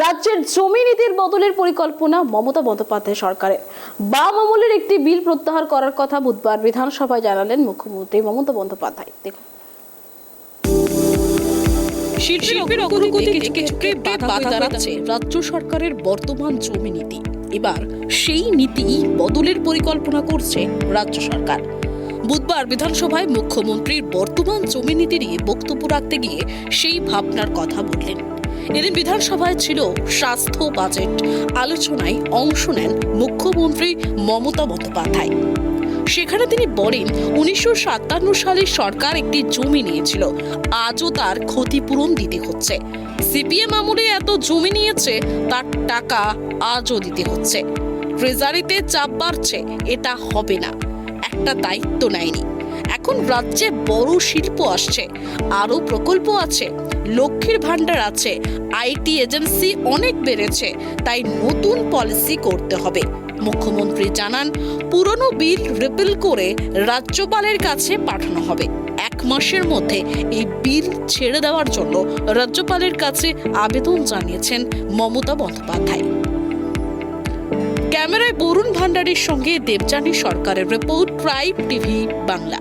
রাজ্যের জমি নীতির বদলের পরিকল্পনা মমতা বন্দ্যোপাধ্যায় সরকারের। বাম আমলের একটি বিল প্রত্যাহার করার কথা বুধবার বিধানসভায় জানালেন মুখ্যমন্ত্রী মমতা বন্দ্যোপাধ্যায়। দেখুন। শিল্পের বাধা দাঁড়াচ্ছে রাজ্য সরকারের বর্তমান জমি নীতি। এবার সেই নীতি বদলের পরিকল্পনা করছে রাজ্য সরকার। বুধবার বিধানসভায় মুখ্যমন্ত্রীর বর্তমান জমি নীতি নিয়ে বক্তব্য রাখতে গিয়ে সেই ভাবনার কথা বললেন। এদিন বিধানসভায় ছিল স্বাস্থ্য বাজেট। আলোচনায় অংশ নেন মুখ্যমন্ত্রী মমতা বন্দ্যোপাধ্যায়। সেখানে তিনি বলেন, উনিশশো সাতান্ন সালে সরকার একটি জমি নিয়েছিল। আজও তার ক্ষতিপূরণ দিতে হচ্ছে। সিপিএম আমলে এত জমি নিয়েছে, তার টাকা আজও দিতে হচ্ছে। ট্রেজারিতে চাপ বাড়ছে, এটা হবে না। একটা দায়িত্ব নেয়নি। এখন রাজ্যে বড় শিল্প আসছে, আরও প্রকল্প আছে, লক্ষ্মীর ভাণ্ডার আছে আইটি এজেন্সি অনেক বেড়েছে, তাই নতুন পলিসি করতে হবে। মুখ্যমন্ত্রী জানান, পুরনো বিল রিপিল করে রাজ্যপালের কাছে পাঠানো হবে। এক মাসের মধ্যে এই বিল ছেড়ে দেওয়ার জন্য রাজ্যপালের কাছে আবেদন জানিয়েছেন মমতা বন্দ্যোপাধ্যায়। ক্যামেরায় বরুণ ভান্ডারের সঙ্গে দেবযানী সরকারের রিপোর্ট ট্রাইব টিভি বাংলা।